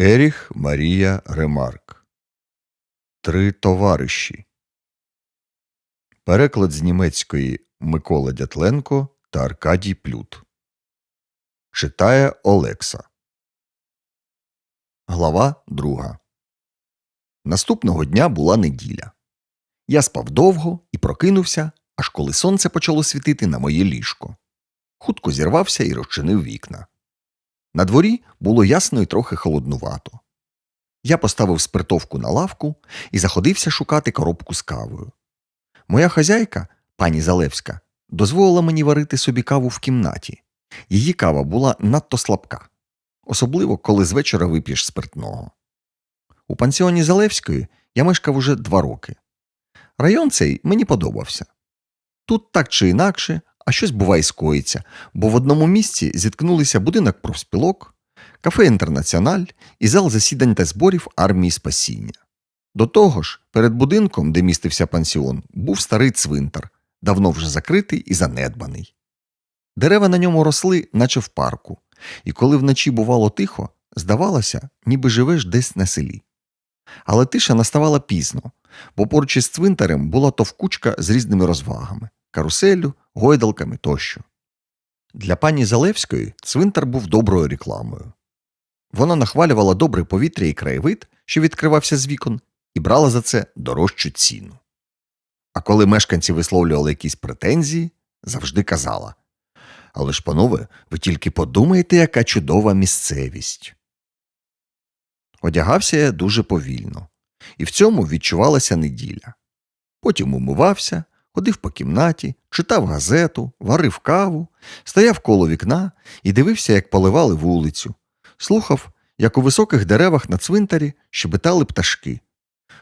Еріх Марія Ремарк Три товариші. Переклад з німецької Микола Дятленко та Аркадій Плют. Читає Олекса. Глава друга. Наступного дня була неділя. Я спав довго і прокинувся, аж коли сонце почало світити на моє ліжко. Хутко зірвався і розчинив вікна. На дворі було ясно і трохи холоднувато. Я поставив спиртовку на лавку і заходився шукати коробку з кавою. Моя хазяйка, пані Залевська, дозволила мені варити собі каву в кімнаті. Її кава була надто слабка, особливо коли з вечора вип'єш спиртного. У пансіоні Залевської я мешкав уже два роки. Район цей мені подобався. Тут так чи інакше, а щось буває скоїться, бо в одному місці зіткнулися будинок профспілок, кафе Інтернаціональ і зал засідань та зборів армії спасіння. До того ж, перед будинком, де містився пансіон, був старий цвинтар, давно вже закритий і занедбаний. Дерева на ньому росли, наче в парку, і коли вночі бувало тихо, здавалося, ніби живеш десь на селі. Але тиша наставала пізно, бо поруч із цвинтарем була товкучка з різними розвагами каруселю, гойдалками тощо. Для пані Залевської цвинтар був доброю рекламою. Вона нахвалювала добре повітря і краєвид, що відкривався з вікон, і брала за це дорожчу ціну. А коли мешканці висловлювали якісь претензії, завжди казала Але ж, панове, ви тільки подумайте, яка чудова місцевість. Одягався я дуже повільно, і в цьому відчувалася неділя. Потім умивався, ходив по кімнаті, читав газету, варив каву, стояв коло вікна і дивився, як поливали вулицю, слухав, як у високих деревах на цвинтарі щебетали пташки.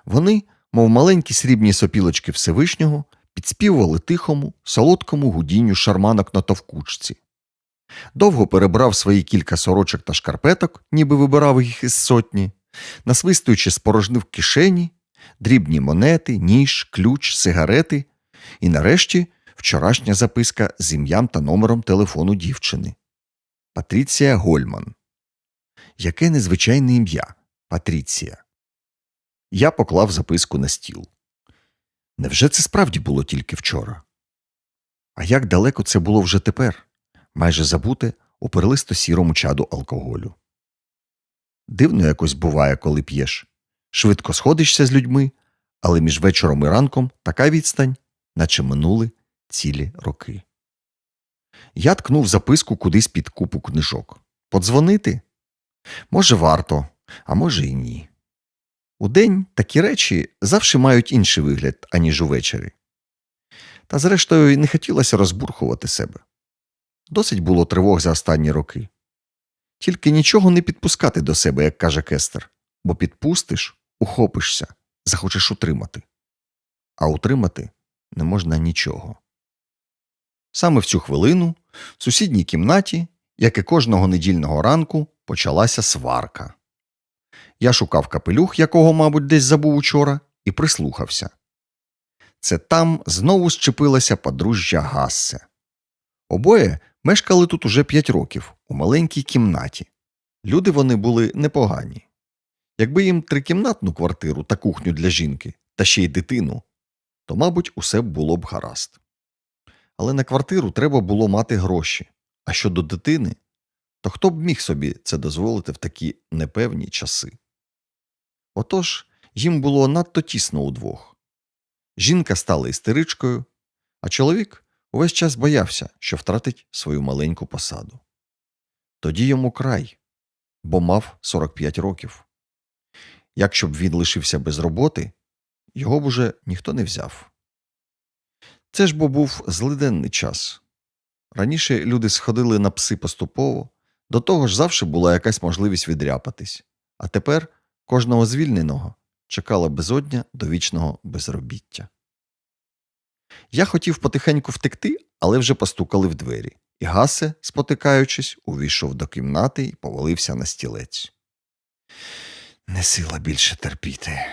Вони, мов маленькі срібні сопілочки Всевишнього, підспівували тихому, солодкому гудінню шарманок на товкучці. Довго перебрав свої кілька сорочок та шкарпеток, ніби вибирав їх із сотні, насвистуючи спорожнив кишені, дрібні монети, ніж, ключ, сигарети і нарешті вчорашня записка з ім'ям та номером телефону дівчини. Патріція Гольман. Яке незвичайне ім'я Патріція. Я поклав записку на стіл. Невже це справді було тільки вчора? А як далеко це було вже тепер, майже забуте у перлисто сірому чаду алкоголю? Дивно якось буває, коли п'єш. Швидко сходишся з людьми, але між вечором і ранком така відстань, минули цілі роки. Я ткнув записку кудись під купу книжок. Подзвонити? Може, варто, а може і ні. Удень такі речі завжди мають інший вигляд, аніж увечері. Та зрештою не хотілося розбурхувати себе. Досить було тривог за останні роки. Тільки нічого не підпускати до себе, як каже Кестер, бо підпустиш, ухопишся, захочеш утримати. А утримати не можна нічого. Саме в цю хвилину в сусідній кімнаті, як і кожного недільного ранку, почалася сварка. Я шукав капелюх, якого, мабуть, десь забув учора, і прислухався. Це там знову щепилася подружжя Гассе. Обоє мешкали тут уже п'ять років, у маленькій кімнаті. Люди вони були непогані. Якби їм трикімнатну квартиру та кухню для жінки, та ще й дитину, то, мабуть, усе було б гаразд. Але на квартиру треба було мати гроші, а щодо дитини, то хто б міг собі це дозволити в такі непевні часи? Отож, їм було надто тісно удвох. Жінка стала істеричкою, а чоловік увесь час боявся, що втратить свою маленьку посаду. Тоді йому край, бо мав 45 років. Якщо б він лишився без роботи, його б уже ніхто не взяв. Це ж бо був злиденний час. Раніше люди сходили на пси поступово, до того ж завжди була якась можливість відряпатись, а тепер кожного звільненого чекала безодня до вічного безробіття. Я хотів потихеньку втекти, але вже постукали в двері, і Гасе, спотикаючись, увійшов до кімнати і повалився на стілець. Не сила більше терпіти.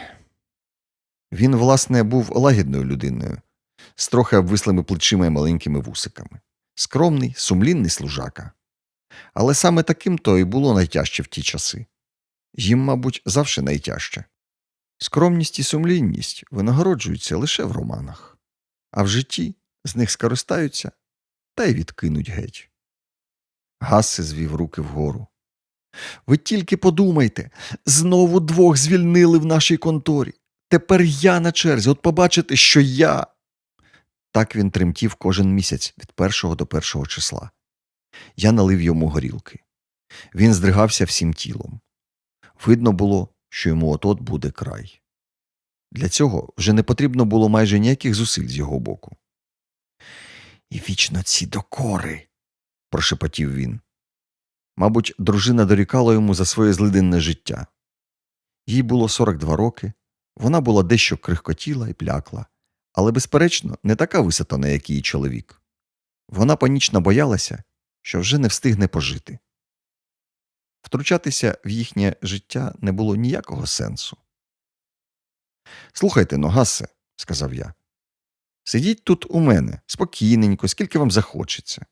Він, власне, був лагідною людиною, з трохи обвислими плечима і маленькими вусиками, скромний, сумлінний служака. Але саме таким то і було найтяжче в ті часи. їм, мабуть, завжди найтяжче. Скромність і сумлінність винагороджуються лише в романах, а в житті з них скористаються та й відкинуть геть. Гассе звів руки вгору. Ви тільки подумайте, знову двох звільнили в нашій конторі. Тепер я на черзі, от побачите, що я. Так він тремтів кожен місяць від першого до першого числа. Я налив йому горілки. Він здригався всім тілом. Видно було, що йому от-от буде край. Для цього вже не потрібно було майже ніяких зусиль з його боку. І вічно ці докори, прошепотів він. Мабуть, дружина дорікала йому за своє злиденне життя. Їй було 42 роки, вона була дещо крихкотіла і плякла, але, безперечно, не така висота, як її чоловік. Вона панічно боялася, що вже не встигне пожити. Втручатися в їхнє життя не було ніякого сенсу. Слухайте, Ногасе, сказав я, сидіть тут у мене спокійненько, скільки вам захочеться.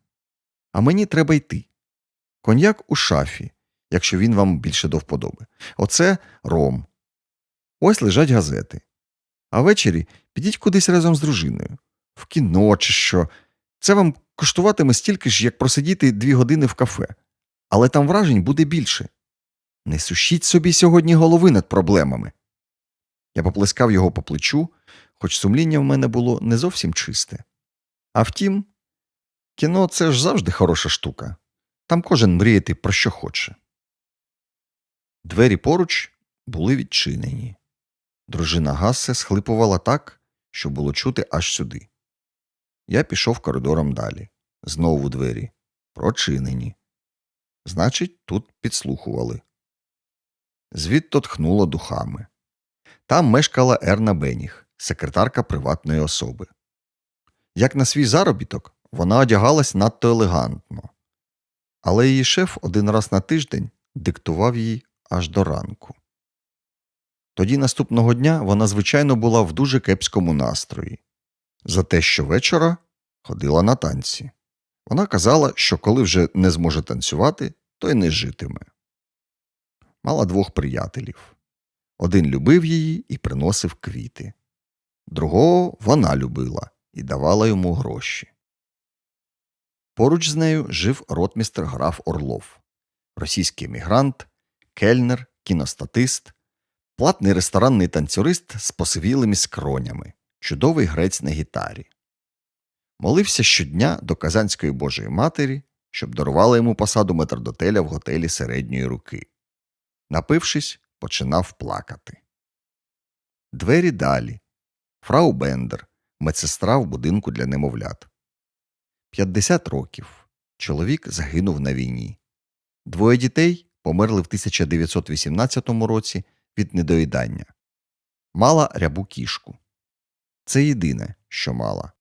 А мені треба йти. Коньяк у шафі, якщо він вам більше до вподоби. Оце ром. Ось лежать газети. А ввечері підіть кудись разом з дружиною. В кіно чи що. Це вам коштуватиме стільки ж, як просидіти дві години в кафе. Але там вражень буде більше. Не сушіть собі сьогодні голови над проблемами. Я поплескав його по плечу, хоч сумління в мене було не зовсім чисте. А втім, кіно це ж завжди хороша штука. Там кожен мріяти про що хоче. Двері поруч були відчинені. Дружина Гассе схлипувала так, що було чути аж сюди. Я пішов коридором далі. Знову двері. Прочинені. Значить, тут підслухували. Звідто тхнуло духами. Там мешкала Ерна Беніг, секретарка приватної особи. Як на свій заробіток, вона одягалась надто елегантно, але її шеф один раз на тиждень диктував їй аж до ранку. Тоді наступного дня вона, звичайно, була в дуже кепському настрої. За те, що вечора ходила на танці. Вона казала, що коли вже не зможе танцювати, то й не житиме. Мала двох приятелів. Один любив її і приносив квіти. Другого вона любила і давала йому гроші. Поруч з нею жив ротмістр граф Орлов, російський емігрант, кельнер, кіностатист, платний ресторанний танцюрист з посивілими скронями, чудовий грець на гітарі. Молився щодня до Казанської Божої Матері, щоб дарувала йому посаду метрдотеля в готелі середньої руки. Напившись, починав плакати. Двері далі. Фрау Бендер, медсестра в будинку для немовлят. 50 років. Чоловік загинув на війні. Двоє дітей померли в 1918 році від недоїдання. Мала рябу кішку. Це єдине, що мала.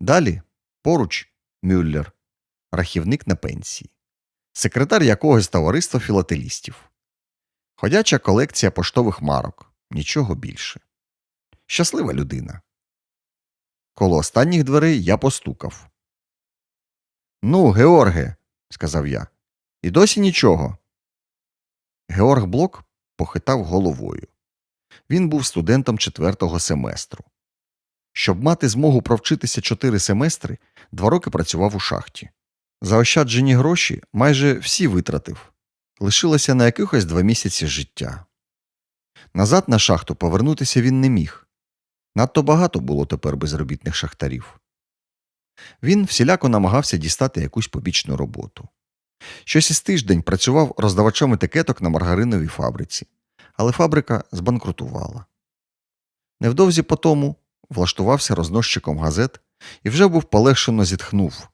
Далі поруч Мюллер, рахівник на пенсії, секретар якогось товариства філателістів. Ходяча колекція поштових марок, нічого більше. Щаслива людина. Коло останніх дверей я постукав. Ну, Георге, сказав я, і досі нічого. Георг Блок похитав головою. Він був студентом четвертого семестру. Щоб мати змогу провчитися чотири семестри, два роки працював у шахті. Заощаджені гроші майже всі витратив. Лишилося на якихось два місяці життя. Назад на шахту повернутися він не міг. Надто багато було тепер безробітних шахтарів. Він всіляко намагався дістати якусь побічну роботу. Щось із тиждень працював роздавачем етикеток на маргариновій фабриці, але фабрика збанкрутувала. Невдовзі по тому влаштувався розносчиком газет і вже був полегшено зітхнув.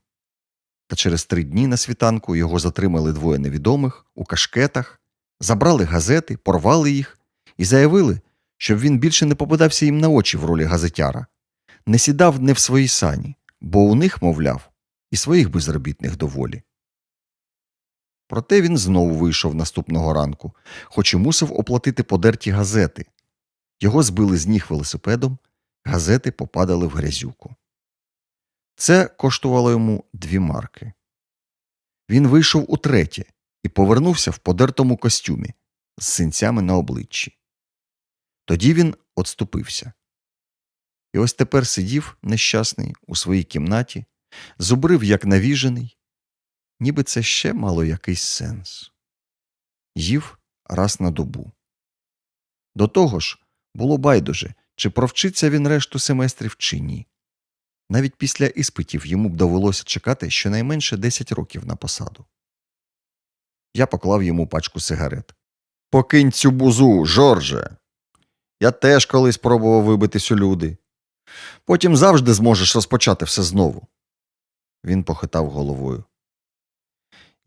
Та через три дні на світанку його затримали двоє невідомих у кашкетах, забрали газети, порвали їх і заявили, щоб він більше не попадався їм на очі в ролі газетяра, не сідав не в своїй сані, бо у них, мовляв, і своїх безробітних доволі. Проте він знову вийшов наступного ранку, хоч і мусив оплатити подерті газети. Його збили з ніг велосипедом, газети попадали в грязюку. Це коштувало йому дві марки. Він вийшов утретє і повернувся в подертому костюмі, з синцями на обличчі. Тоді він отступився. І ось тепер сидів нещасний у своїй кімнаті, зубрив як навіжений, ніби це ще мало якийсь сенс. Їв раз на добу. До того ж, було байдуже, чи провчиться він решту семестрів чи ні. Навіть після іспитів йому б довелося чекати щонайменше 10 років на посаду. Я поклав йому пачку сигарет. Покинь цю бузу, Жорже. Я теж колись пробував вибитись у люди. Потім завжди зможеш розпочати все знову. Він похитав головою.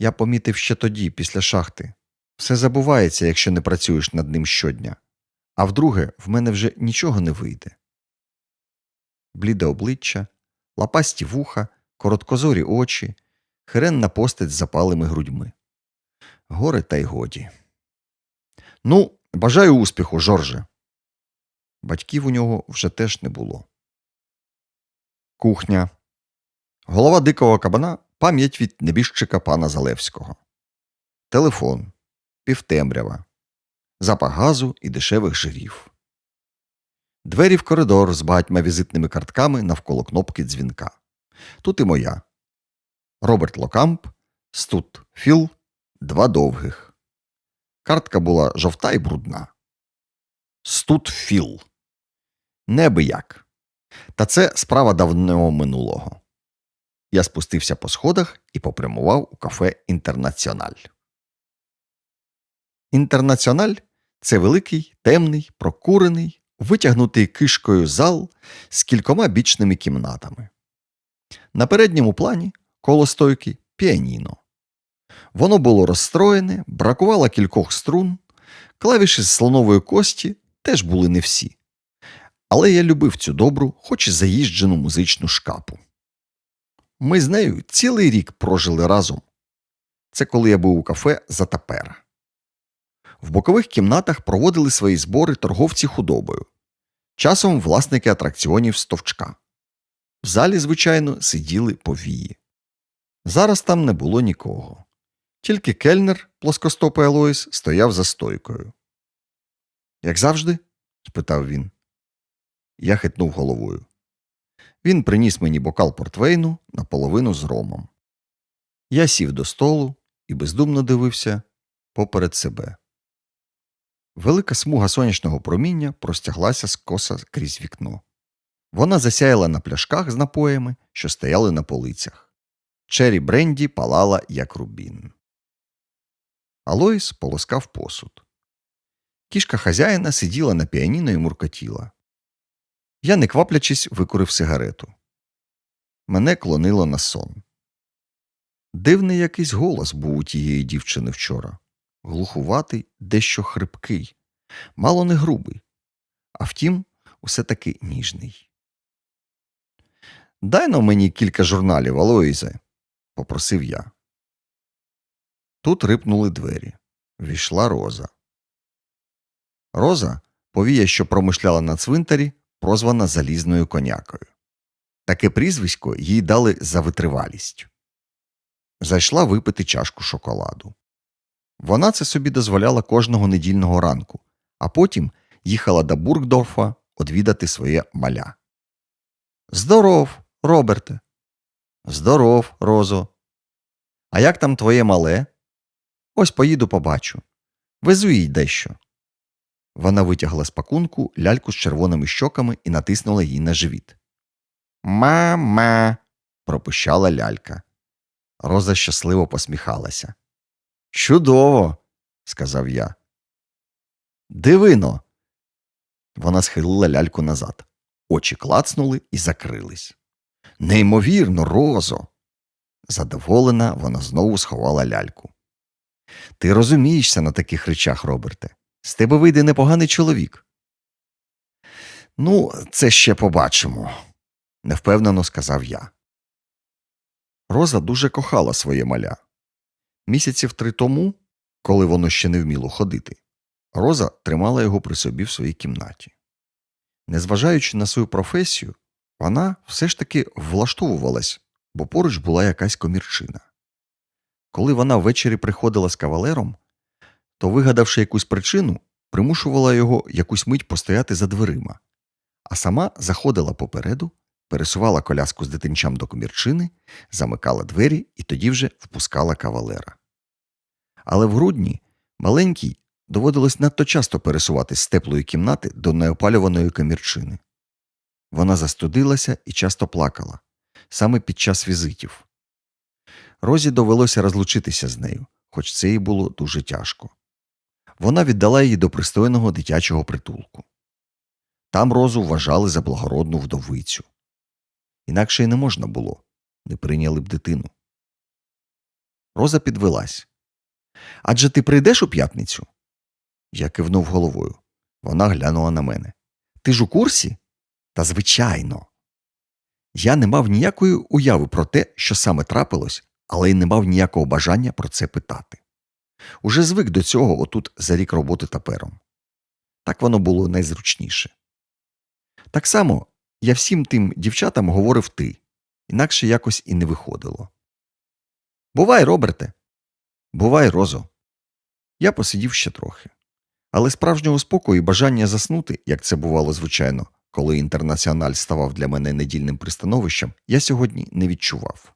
Я помітив ще тоді, після шахти. Все забувається, якщо не працюєш над ним щодня. А вдруге, в мене вже нічого не вийде. Бліде обличчя, лапасті вуха, короткозорі очі, хиренна постать з запалими грудьми. Горе та й годі. Ну, бажаю успіху, Жорже. Батьків у нього вже теж не було. Кухня. Голова дикого кабана пам'ять від небіжчика пана Залевського. Телефон. Півтемрява. Запах газу і дешевих жирів. Двері в коридор з багатьма візитними картками навколо кнопки дзвінка. Тут і моя. Роберт Локамп, Стут Філ, два довгих. Картка була жовта і брудна. Стут Філ. Небияк. Та це справа давнього минулого. Я спустився по сходах і попрямував у кафе Інтернаціональ. Інтернаціональ це великий, темний, прокурений, витягнутий кишкою зал з кількома бічними кімнатами. На передньому плані коло стойки піаніно. Воно було розстроєне, бракувало кількох струн, клавіші з слонової кості теж були не всі. Але я любив цю добру, хоч і заїжджену музичну шкапу. Ми з нею цілий рік прожили разом. Це коли я був у кафе Затапера. В бокових кімнатах проводили свої збори торговці худобою, часом власники атракціонів стовчка. В залі, звичайно, сиділи повії. Зараз там не було нікого. Тільки кельнер, плоскостопий Алоїс, стояв за стойкою. Як завжди? спитав він. Я хитнув головою. Він приніс мені бокал портвейну наполовину з ромом. Я сів до столу і бездумно дивився поперед себе. Велика смуга сонячного проміння простяглася скоса крізь вікно. Вона засяяла на пляшках з напоями, що стояли на полицях. Чері Бренді палала, як рубін. Алоїс полоскав посуд. Кішка хазяїна сиділа на піаніно і муркотіла. Я, не кваплячись, викурив сигарету. Мене клонило на сон. Дивний якийсь голос був у тієї дівчини вчора. Глухуватий, дещо хрипкий, мало не грубий, а втім, усе таки ніжний. Дай но мені кілька журналів, Алоїзе, попросив я. Тут рипнули двері. Війшла Роза. Роза, повія, що промишляла на цвинтарі, прозвана залізною конякою. Таке прізвисько їй дали за витривалість. Зайшла випити чашку шоколаду. Вона це собі дозволяла кожного недільного ранку, а потім їхала до Бургдорфа одвідати своє маля. Здоров, Роберте. Здоров, Розо. А як там твоє мале? Ось поїду побачу. Везу їй дещо. Вона витягла з пакунку ляльку з червоними щоками і натиснула її на живіт. Ма-ма. пропищала лялька. Роза щасливо посміхалася. Чудово, сказав я. Дивино. Вона схилила ляльку назад. Очі клацнули і закрились. Неймовірно, Розо. Задоволена, вона знову сховала ляльку. Ти розумієшся на таких речах, Роберте. З тебе вийде непоганий чоловік. Ну, це ще побачимо, невпевнено сказав я. Роза дуже кохала своє маля. Місяців три тому, коли воно ще не вміло ходити, Роза тримала його при собі в своїй кімнаті. Незважаючи на свою професію, вона все ж таки влаштовувалась, бо поруч була якась комірчина. Коли вона ввечері приходила з кавалером, то, вигадавши якусь причину, примушувала його якусь мить постояти за дверима, а сама заходила попереду, пересувала коляску з дитинчам до комірчини, замикала двері і тоді вже впускала кавалера. Але в грудні маленькій доводилось надто часто пересуватись з теплої кімнати до неопалюваної комірчини. Вона застудилася і часто плакала, саме під час візитів. Розі довелося розлучитися з нею, хоч це їй було дуже тяжко. Вона віддала її до пристойного дитячого притулку. Там розу вважали за благородну вдовицю. Інакше й не можна було, не прийняли б дитину. Роза підвелась. Адже ти прийдеш у п'ятницю? Я кивнув головою. Вона глянула на мене. Ти ж у курсі? Та звичайно. Я не мав ніякої уяви про те, що саме трапилось, але й не мав ніякого бажання про це питати. Уже звик до цього отут за рік роботи тапером. Так воно було найзручніше. Так само я всім тим дівчатам говорив ти, інакше якось і не виходило. Бувай, Роберте. Бувай, Розо. Я посидів ще трохи. Але справжнього спокою і бажання заснути, як це бувало звичайно, коли інтернаціональ ставав для мене недільним пристановищем, я сьогодні не відчував.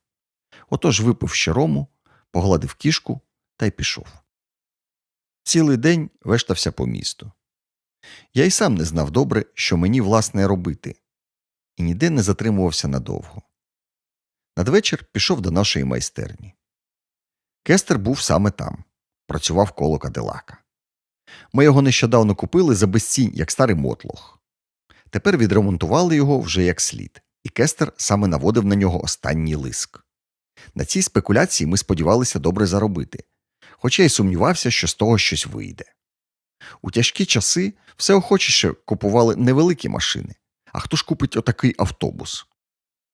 Отож випив ще рому, погладив кішку та й пішов. Цілий день вештався по місту. Я й сам не знав добре, що мені власне робити, і ніде не затримувався надовго. Надвечір пішов до нашої майстерні. Кестер був саме там, працював коло Кадилака. Ми його нещодавно купили за безцінь, як старий мотлох. Тепер відремонтували його вже як слід, і Кестер саме наводив на нього останній лиск. На цій спекуляції ми сподівалися добре заробити, хоча й сумнівався, що з того щось вийде. У тяжкі часи все охочіше купували невеликі машини, а хто ж купить отакий автобус?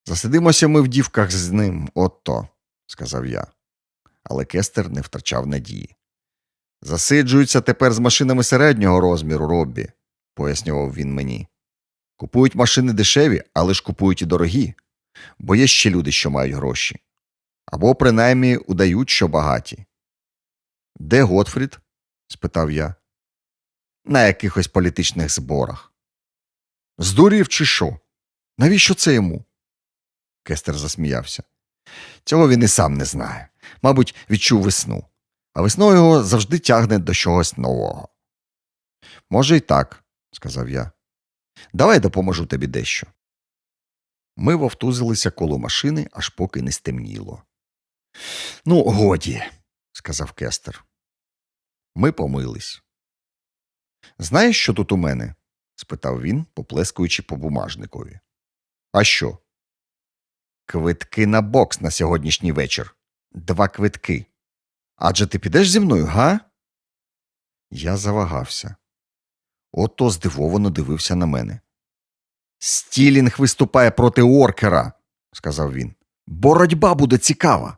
Засидимося ми в дівках з ним, отто, сказав я. Але Кестер не втрачав надії. Засиджуються тепер з машинами середнього розміру, Роббі, пояснював він мені. Купують машини дешеві, але ж купують і дорогі, бо є ще люди, що мають гроші. Або принаймні удають, що багаті. Де Готфрід? спитав я. На якихось політичних зборах. Здурів чи що? Навіщо це йому? Кестер засміявся. Цього він і сам не знає. Мабуть, відчув весну, а весною його завжди тягне до чогось нового. Може, й так, сказав я. Давай допоможу тобі дещо. Ми вовтузилися коло машини, аж поки не стемніло. Ну, годі, сказав Кестер. Ми помились. Знаєш, що тут у мене? спитав він, поплескуючи по бумажникові. А що? Квитки на бокс на сьогоднішній вечір. Два квитки. Адже ти підеш зі мною, га? Я завагався. Ото здивовано дивився на мене. Стілінг виступає проти Оркера, сказав він. Боротьба буде цікава.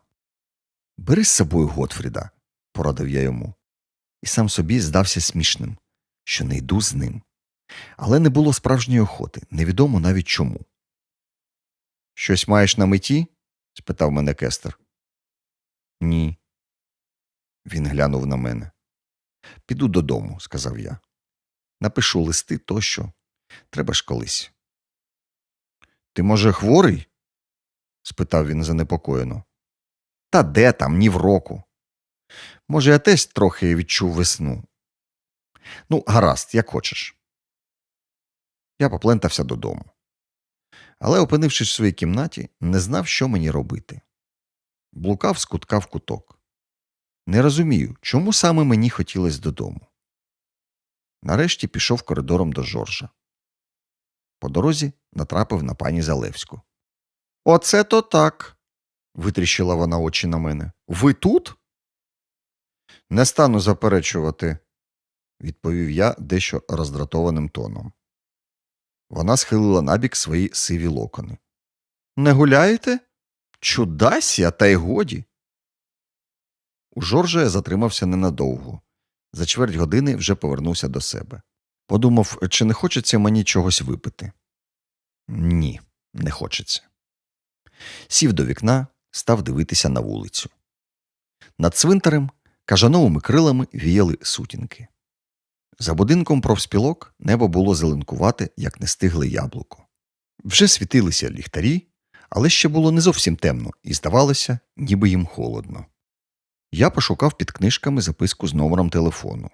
Бери з собою Готфріда, порадив я йому, і сам собі здався смішним, що не йду з ним. Але не було справжньої охоти, невідомо навіть чому. Щось маєш на меті? спитав мене Кестер. Ні. Він глянув на мене. Піду додому, сказав я. Напишу листи тощо. Треба ж колись. Ти, може, хворий? спитав він занепокоєно. Та де там, ні в року. Може, я теж трохи відчув весну. Ну, гаразд, як хочеш. Я поплентався додому. Але, опинившись в своїй кімнаті, не знав, що мені робити. Блукав з кутка в куток. Не розумію, чому саме мені хотілося додому. Нарешті пішов коридором до Жоржа. По дорозі натрапив на пані Залевську. Оце то так. Витріщила вона очі на мене. Ви тут? Не стану заперечувати, відповів я дещо роздратованим тоном. Вона схилила набік свої сиві локони. Не гуляєте? Чудасія, та й годі. У Жоржа я затримався ненадовго. За чверть години вже повернувся до себе. Подумав, чи не хочеться мені чогось випити. Ні, не хочеться. Сів до вікна, став дивитися на вулицю. Над цвинтарем кажановими крилами віяли сутінки. За будинком профспілок небо було зеленкувате, як нестигле яблуко. Вже світилися ліхтарі, але ще було не зовсім темно, і здавалося, ніби їм холодно. Я пошукав під книжками записку з номером телефону.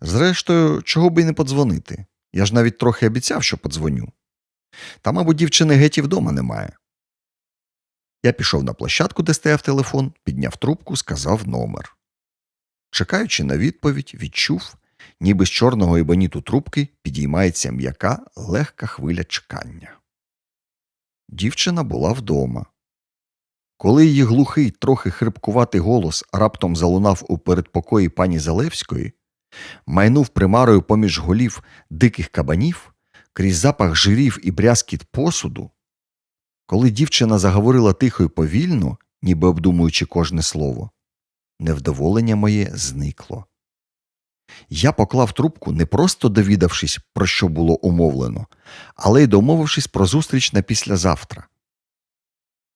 Зрештою, чого би й не подзвонити. Я ж навіть трохи обіцяв, що подзвоню. Та, мабуть, дівчини геть і вдома немає. Я пішов на площадку, де стояв телефон, підняв трубку, сказав номер. Чекаючи на відповідь, відчув, ніби з чорного ебоніту трубки підіймається м'яка, легка хвиля чекання. Дівчина була вдома. Коли її глухий, трохи хрипкуватий голос раптом залунав у передпокої пані Залевської, майнув примарою поміж голів диких кабанів, крізь запах жирів і брязкіт посуду, коли дівчина заговорила тихо й повільно, ніби обдумуючи кожне слово, невдоволення моє зникло. Я поклав трубку, не просто довідавшись, про що було умовлено, але й домовившись про зустріч на післязавтра.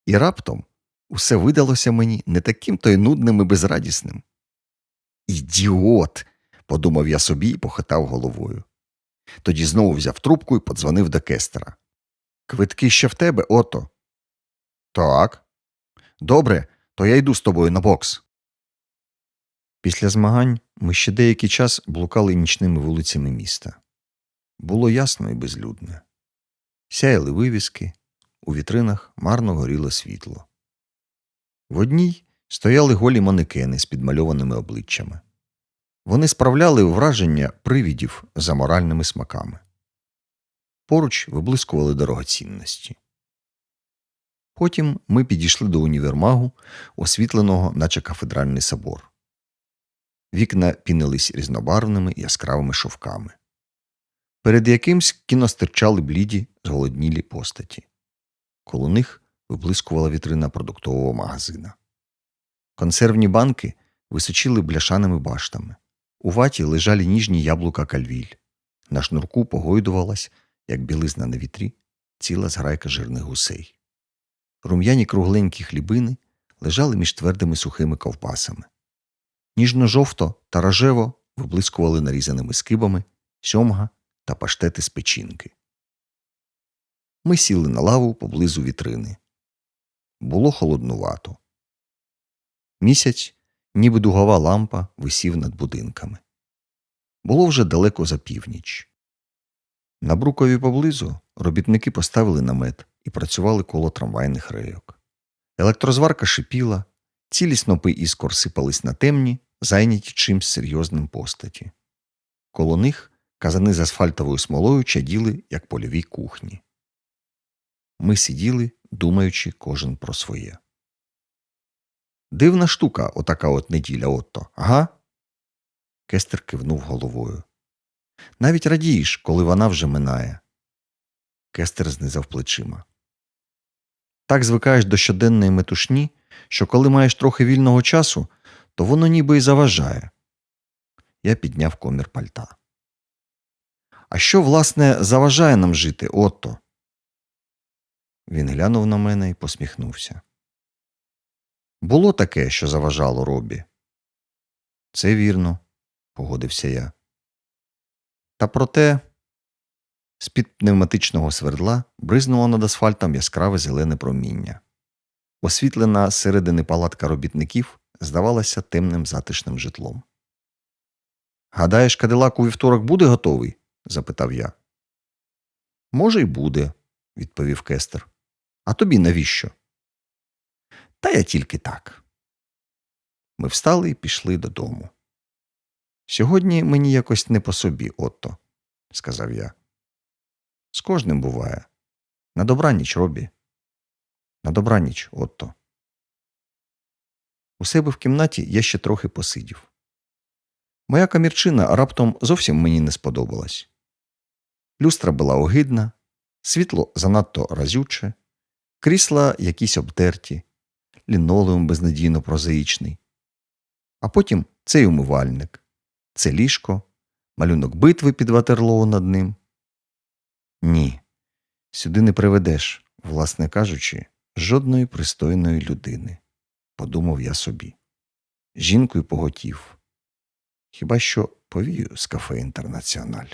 І раптом усе видалося мені не таким то й нудним і безрадісним. Ідіот. подумав я собі і похитав головою. Тоді знову взяв трубку і подзвонив до Кестера. Квитки ще в тебе, ото. Так. Добре, то я йду з тобою на бокс. Після змагань ми ще деякий час блукали нічними вулицями міста. Було ясно і безлюдне. Сяяли вивіски, у вітринах марно горіло світло. В одній стояли голі манекени з підмальованими обличчями. Вони справляли враження привідів за моральними смаками. Поруч виблискували дорогоцінності. Потім ми підійшли до універмагу, освітленого, наче кафедральний собор. Вікна пінились різнобарвними яскравими шовками. Перед якимсь кіно стирчали бліді, зголоднілі постаті. Коло них виблискувала вітрина продуктового магазина. Консервні банки височили бляшаними баштами. У ваті лежали ніжні яблука кальвіль. На шнурку погойдувалась, як білизна на вітрі, ціла зграйка жирних гусей. Рум'яні кругленькі хлібини лежали між твердими сухими ковбасами. Ніжно-жовто та рожево виблискували нарізаними скибами сьомга та паштети з печінки. Ми сіли на лаву поблизу вітрини. Було холоднувато. Місяць, ніби дугова лампа, висів над будинками. Було вже далеко за північ. На брукові поблизу робітники поставили намет і працювали коло трамвайних рейок. Електрозварка шипіла, цілі снопи іскор сипались на темні, зайняті чимсь серйозним постаті. Коло них казани з асфальтовою смолою чаділи, як польові кухні. Ми сиділи, думаючи кожен про своє. Дивна штука, отака от неділя отто, ага? Кестер кивнув головою. Навіть радієш, коли вона вже минає. Кестер знизав плечима. Так звикаєш до щоденної метушні, що коли маєш трохи вільного часу, то воно ніби й заважає. Я підняв комір пальта. А що, власне, заважає нам жити, Отто? Він глянув на мене і посміхнувся. Було таке, що заважало Робі. Це вірно, погодився я. Та проте з-під пневматичного свердла бризнуло над асфальтом яскраве зелене проміння. Освітлена зсередини палатка робітників здавалася темним затишним житлом. Гадаєш, кадилак у вівторок буде готовий? запитав я. Може, й буде, відповів Кестер. А тобі навіщо? Та я тільки так. Ми встали і пішли додому. Сьогодні мені якось не по собі, Отто, сказав я. З кожним буває. На добраніч, Робі. На добраніч, Отто. У себе в кімнаті я ще трохи посидів. Моя камірчина раптом зовсім мені не сподобалась. Люстра була огидна, світло занадто разюче, крісла якісь обтерті, лінолеум безнадійно прозаїчний. А потім цей умивальник, це ліжко, малюнок битви під ватерлоу над ним. Ні, сюди не приведеш, власне кажучи, жодної пристойної людини, подумав я собі. жінкою поготів. Хіба що повію з кафе Інтернаціональ.